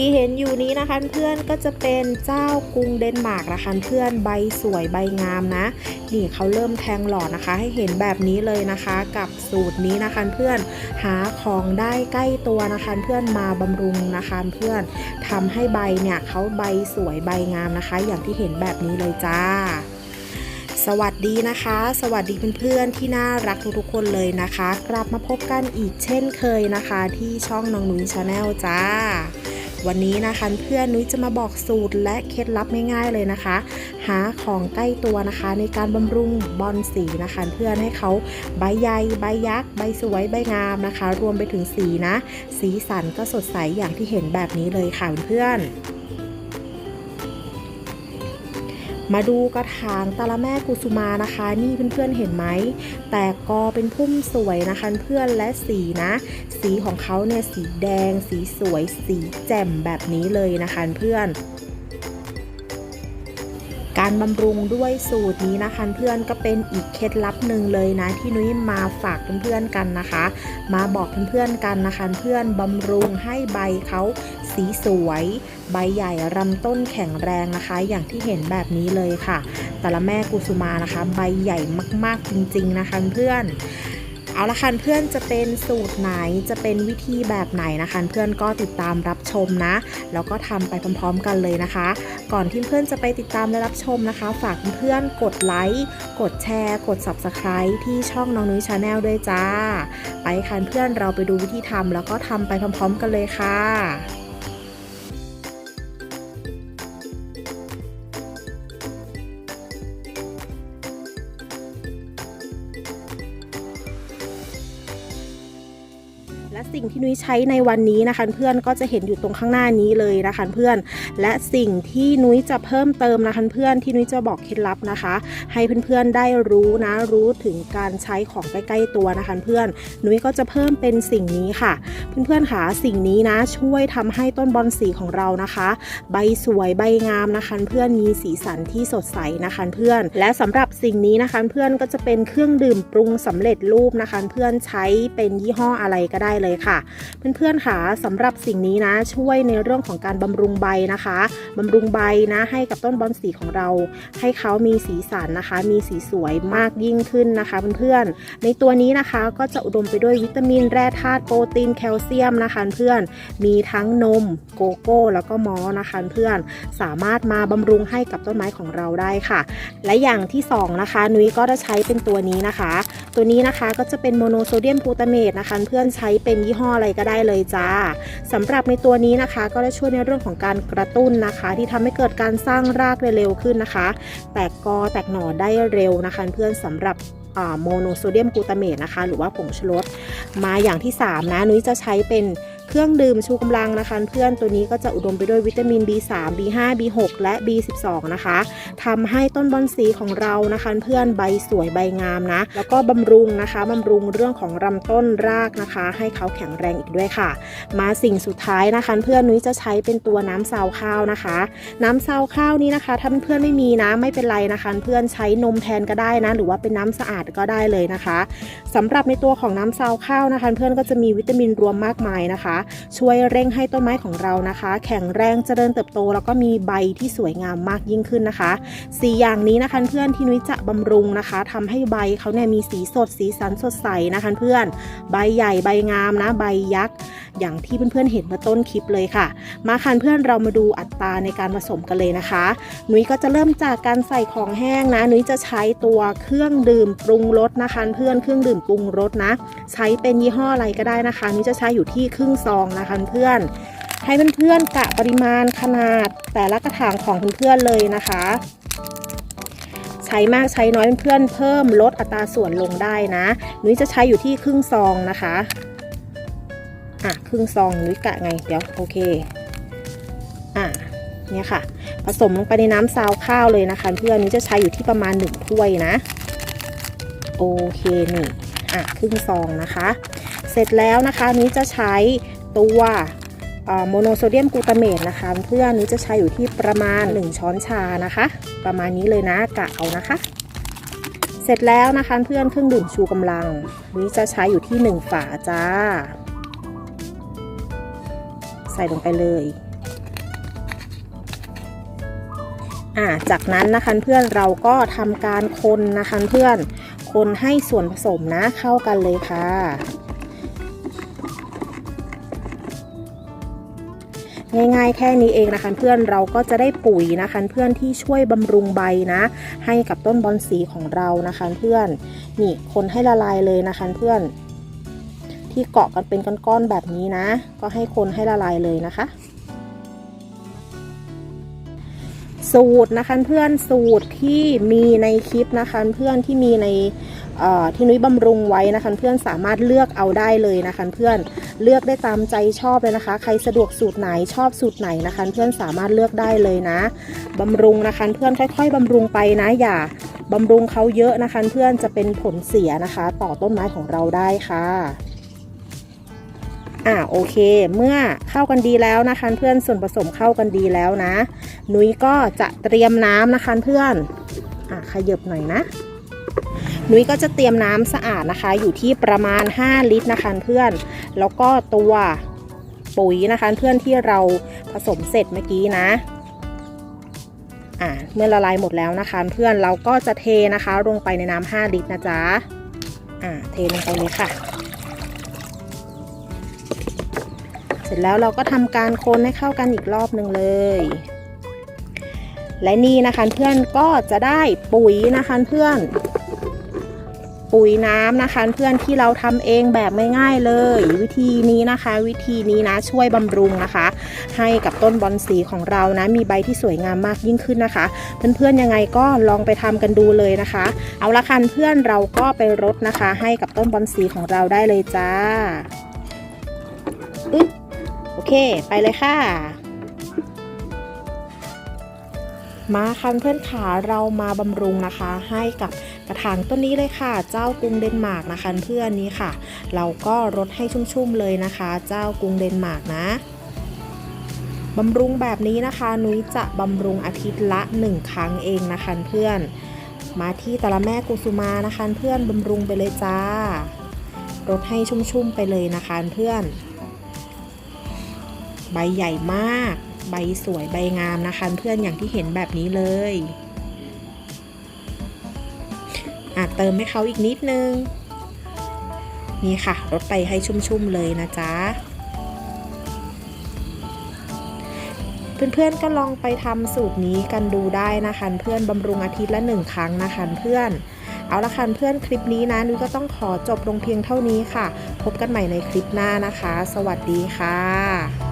ที่เห็นอยู่นี้นะคะเพื่อนก็จะเป็นเจ้ากรุงเดนมาร์กนะคะเพื่อนใบสวยใบงามนะ นี่เขาเริ่มแทงหลอดนะคะ ให้เห็นแบบนี้เลยนะคะ กับสูตรนี้นะคะเพื่อนหาของได้ใกล้ตัวนะคะเพื่อนมาบำรุงนะคะเพื่อนทำให้ใบเนี่ยเขาใบสวยใบงามนะคะ อย่างที่เห็นแบบนี้เลยจ้าสวัสดีนะคะ สวัสดีเพื่อนๆที่น่ารักทุกๆคนเลยนะคะ กลับมาพบกันอีกเช่นเคยนะคะ ที่ช่องน้องนุ้ยชาแนลจ้า วันนี้นะคะเพื่อนนุ้ยจะมาบอกสูตรและเคล็ดลับง่ายๆเลยนะคะ หาของใกล้ตัวนะคะ ในการบำรุงบอลสีนะคะ เพื่อนให้เขาใบใหญ่ใบยักษ์ใบสวยใบงามนะคะ รวมไปถึงสีนะ สีสันก็สดใสอย่างที่เห็นแบบนี้เลยค่ะเพื่อนๆ มาดูกระถางตาละแม่กุสุมานะคะ นี่เพื่อนๆเห็นไหม แต่กอเป็นพุ่มสวยนะคะเพื่อนและสีนะ สีของเขาเนี่ยสีแดง สีสวย สีแจ่มแบบนี้เลยนะคะเพื่อน การบำรุงด้วยสูตรนี้นะคะเพื่อนก็เป็นอีกเคล็ดลับหนึ่งเลยนะ ที่นุ้ยมาฝากเพื่อนๆกันนะคะ มาบอกเพื่อนๆกันนะคะ เพื่อนบำรุงให้ใบเขาสีสวย ใบใหญ่ลำต้นแข็งแรงนะคะ อย่างที่เห็นแบบนี้เลยค่ะ แต่ละแม่กุสุมานะคะ ใบใหญ่มากๆจริงๆนะคะเพื่อน เอาละค่ะเพื่อนจะเป็นสูตรไหนจะเป็นวิธีแบบไหนนะคะเพื่อนก็ติดตามรับชมนะ แล้วก็ทำไปพร้อมๆกันเลยนะคะ ก่อนที่เพื่อนจะไปติดตามและรับชมนะคะ ฝากเพื่อนกดไลค์กดแชร์ กด Subscribe ที่ช่องน้องนุ้ยชาแนลด้วยจ้า ไปค่ะเพื่อนเราไปดูวิธีทำแล้วก็ทำไปพร้อมๆกันเลยค่ะ ที่นุ้ยใช้ในวันนี้นะคะเพื่อนก็จะเห็นอยู่ตรงข้างหน้านี้เลยนะคะเพื่อน และสิ่งที่นุ้ยจะเพิ่มเติมนะคะเพื่อนที่นุ้ยจะบอกเคล็ดลับนะคะ ให้เพื่อนๆได้รู้นะรู้ถึงการใช้ของใกล้ๆตัวนะคะเพื่อนนุ้ยก็จะเพิ่มเป็นสิ่งนี้ค่ะ เพื่อนๆค่ะสิ่งนี้นะช่วยทำให้ต้นบอลสีของเรานะคะ ใบสวยใบงามนะคะเพื่อนมีสีสันที่สดใสนะคะเพื่อน และสำหรับสิ่งนี้นะคะเพื่อนก็จะเป็นเครื่องดื่มปรุงสำเร็จรูปนะคะเพื่อนใช้เป็นยี่ห้ออะไรก็ได้เลยค่ะเพื่อนๆค่ะสำหรับสิ่งนี้นะช่วยในเรื่องของการบำรุงใบนะคะบำรุงใบนะให้กับต้นบอลสีของเรา ให้เขามีสีสันนะคะ มีสีสวยมากยิ่งขึ้นนะคะเพื่อนๆในตัวนี้นะคะก็จะอุดมไปด้วยวิตามินแร่ธาตุโปรตีนแคลเซียมนะคะเพื่อนมีทั้งนมโกโก้แล้วก็มอนะคะเพื่อนสามารถมาบำรุงให้กับต้นไม้ของเราได้ค่ะ และอย่างที่สองนะคะนุ้ยก็จะใช้เป็นตัวนี้นะคะ ตัวนี้นะคะก็จะเป็นโมโนโซเดียมกลูตาเมตนะคะเพื่อนใช้เป็นยี่ห้ออะไรก็ได้เลยจ้าสำหรับในตัวนี้นะคะ ก็จะช่วยในเรื่องของการกระตุ้นนะคะ ที่ทำให้เกิดการสร้างรากได้เร็วขึ้นนะคะ แตกกอแตกหน่อได้เร็วนะคะ เพื่อนสำหรับโมโนโซเดียมกลูตาเมตนะคะ หรือว่าผงชูรสมาอย่างที่ 3 นะ นุ้ยจะใช้เป็น เครื่องดื่มชูกำลังนะคะเพื่อนตัวนี้ก็จะอุดมไปด้วยวิตามิน B3 B5 B6 และ B12 นะคะทำให้ต้นบอนสีของเรานะคะเพื่อนใบสวยใบงามนะ แล้วก็บำรุงนะคะบำรุงเรื่องของลำต้นรากนะคะ ให้เขาแข็งแรงอีกด้วยค่ะ มาสิ่งสุดท้ายนะคะ เพื่อนนุ้ยจะใช้เป็นตัวน้ำซาวข้าวนะคะ น้ำซาวข้าวนี้นะคะถ้าเพื่อนไม่มีนะไม่เป็นไรนะคะ เพื่อนใช้นมแทนก็ได้นะ หรือว่าเป็นน้ำสะอาดก็ได้เลยนะคะสำหรับในตัวของน้ำซาวข้าวนะคะ เพื่อนก็จะมีวิตามินรวมมากมายนะคะช่วยเร่งให้ต้นไม้ของเรานะคะ แข็งแรงเจริญเติบโต แล้วก็มีใบที่สวยงามมากยิ่งขึ้นนะคะสีอย่างนี้นะคะเพื่อนที่นุ้ยจะบำรุงนะคะทำให้ใบเขาเนี่ยมีสีสดสีสันสดใสนะคะเพื่อน ใบใหญ่ใบงามนะ ใบยักษ์ อย่างที่เพื่อนๆเห็นเมื่อต้นคลิปเลยค่ะ มาคันเพื่อนเรามาดูอัตราในการผสมกันเลยนะคะ นุ้ยก็จะเริ่มจากการใส่ของแห้งนะ นุ้ยจะใช้ตัวเครื่องดื่มปรุงรสนะคะ เพื่อนเครื่องดื่มปรุงรสนะ ใช้เป็นยี่ห้ออะไรก็ได้นะคะ นุ้ยจะใช้อยู่ที่ครึ่งซองนะคะเพื่อนให้เพื่อนๆกะปริมาณขนาดแต่ละกระถางของเพื่อนๆเลยนะคะ ใช้มากใช้น้อยเพื่อนๆเพิ่มลดอัตราส่วนลงได้นะ นุ้ยจะใช้อยู่ที่ครึ่งซองนะคะ อะครึ่งซองนุ้ยกะไงเดี๋ยวโอเคอะเนี่ยค่ะ ผสมลงไปในน้ำซาวข้าวเลยนะคะ เพื่อนนุ้จะใช้อยู่ที่ประมาณ1ถ้วยนะ โอเคนี่อะครึ่งซองนะคะ เสร็จแล้วนะคะนุ้จะใช้ตัวโมโนโซเดียมกลูตาเมตนะคะ เพื่อนนุ้จะใช้อยู่ที่ประมาณ 1 ช้อนชานะคะ ประมาณนี้เลยนะกะเอานะคะ เสร็จแล้วนะคะเพื่อนเครื่องดื่มชูกำลังนุ้จะใช้อยู่ที่ 1 ฝาจ้า ใส่ลงไปเลยอ่าจากนั้นนะคะเพื่อนเราก็ทำการคนนะคะเพื่อนคนให้ส่วนผสมนะเข้ากันเลยค่ะง่ายๆแค่นี้เองนะคะเพื่อนเราก็จะได้ปุ๋ยนะคะเพื่อนที่ช่วยบำรุงใบนะ ให้กับต้นบอนสีของเรานะคะเพื่อนนี่คนให้ละลายเลยนะคะเพื่อน ที่เกาะกันเป็นก้อนๆแบบนี้นะ ก็ให้คนให้ละลายเลยนะคะ สูตรนะคะเพื่อนสูตรที่มีในคลิปนะคะเพื่อนที่มีในที่นุ้ยบำรุงไว้นะคะเพื่อนสามารถเลือกเอาได้เลยนะคะเพื่อนเลือกได้ตามใจชอบเลยนะคะ ใครสะดวกสูตรไหนชอบสูตรไหนนะคะ เพื่อนสามารถเลือกได้เลยนะบำรุงนะคะเพื่อนค่อย ๆบำรุงไปนะอย่าบำรุงเขาเยอะนะคะ เพื่อนจะเป็นผลเสียนะคะ ต่อต้นไม้ของเราได้ค่ะ อ่าโอเค เมื่อเข้ากันดีแล้วนะคะเพื่อนส่วนผสมเข้ากันดีแล้วนะ นุ้ยก็จะเตรียมน้ำนะคะเพื่อนอะขยับหน่อยนะ นุ้ยก็จะเตรียมน้ำสะอาดนะคะ อยู่ที่ประมาณ 5 ลิตรนะคะเพื่อน แล้วก็ตัวปุ๋ยนะคะเพื่อนที่เราผสมเสร็จเมื่อกี้นะอ่าเมื่อละลายหมดแล้วนะคะ เพื่อนเราก็จะเทนะคะลงไปในน้ำ5ลิตรนะจ๊ะอ่าเทลงไปเลยค่ะ เสร็จแล้วเราก็ทำการคนให้เข้ากันอีกรอบหนึ่งเลย และนี่นะคะเพื่อนก็จะได้ปุ๋ยนะคะเพื่อน ปุ๋ยน้ำนะคะเพื่อนที่เราทำเองแบบง่ายๆเลย วิธีนี้นะคะ วิธีนี้นะช่วยบำรุงนะคะ ให้กับต้นบอนสีของเรานะมีใบที่สวยงามมากยิ่งขึ้นนะคะ เพื่อนๆยังไงก็ลองไปทำกันดูเลยนะคะ เอาละคันเพื่อนเราก็ไปรดนะคะ ให้กับต้นบอนสีของเราได้เลยจ้าอึ๊ เค ไปเลยค่ะ มาคันเพื่อนขาเรามาบำรุงนะคะ ให้กับกระถางต้นนี้เลยค่ะ เจ้ากรุงเดนมาร์กนะคะเพื่อนนี้ค่ะ เราก็รดให้ชุ่มๆเลยนะคะ เจ้ากรุงเดนมาร์กนะบำรุงแบบนี้นะคะ นุ้ยจะบำรุงอาทิตย์ละ 1 ครั้งเองนะคะเพื่อน มาที่ตะละแม่กุสุมานะคะเพื่อนบำรุงไปเลยจ้ารดให้ชุ่มๆไปเลยนะคะเพื่อน ใบใหญ่มาก ใบสวยใบงามนะคะ เพื่อนอย่างที่เห็นแบบนี้เลยอาจเติมให้เขาอีกนิดนึง นี่ค่ะรดไปให้ชุ่มๆเลยนะจ๊ะเพื่อนๆก็ลองไปทำสูตรนี้กันดูได้นะคะเพื่อนบำรุงอาทิตย์ละหนึ่งครั้งนะคะเพื่อน เอาละค่ะเพื่อนคลิปนี้นะนุ้ยก็ต้องขอจบลงเพียงเท่านี้ค่ะ พบกันใหม่ในคลิปหน้านะคะ สวัสดีค่ะ